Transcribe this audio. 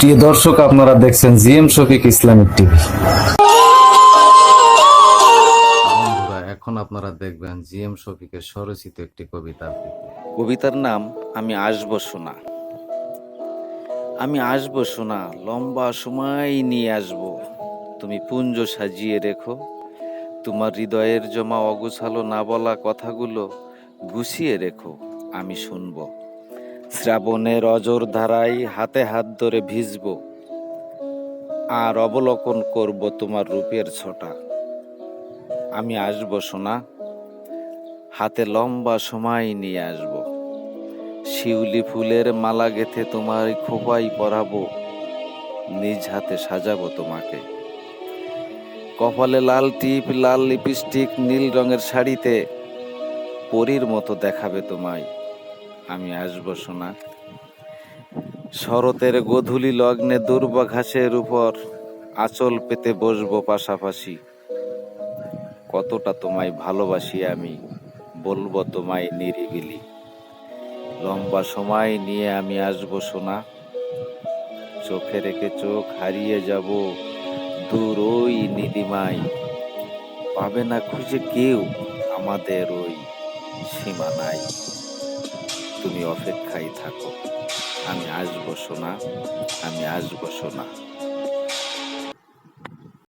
প্রিয় দর্শক আপনারা দেখছেন জিএম শফিক ইসলামিক টিভি। এখন আপনারা দেখবেন জিএম শফিকের স্বরচিত একটি কবিতা কবিতার নাম আমি আসব শোনা আমি আসব শোনা লম্বা সময় নিয়ে আসব। তুমি পুঞ্জ সাজিয়ে রেখো তোমার হৃদয়ের জমা অগুছালো না বলা কথাগুলো গুছিয়ে রেখো আমি শুনব। শ্রাবণের অজর ধারায় হাতে হাত ধরে ভিজব। আর অবলোকন করব তোমার রূপের ছোটা। আমি আসব শোনা হাতে লম্বা সময় নিয়ে আসব। শিউলি ফুলের মালা গেথে তোমার খোপাই পরাবো। নিজ হাতে সাজাবো তোমাকে। কপালে লাল টিপ, লাল লিপস্টিক, নীল রঙের শাড়িতে পরীর মতো দেখাবে তোমায়। আমি আসব সোনা। শরতের গধূলি লগ্নে দুর্বা ঘাসের উপর আঁচল পেতে বসবো পাশাপাশি। কতটা তোমায় ভালোবাসি আমি, বলব তোমায় নিরিবিলি। লম্বা সময় নিয়ে আমি আসব সোনা। চোখে রেখে চোখ হারিয়ে যাব দূর ওই নীলিমাই পাবে না খুঁজে কেউ আমাদের ওই সীমানায়। তুমি অপেক্ষায় থাকো। আমি আসব সোনা আমি আসব সোনা।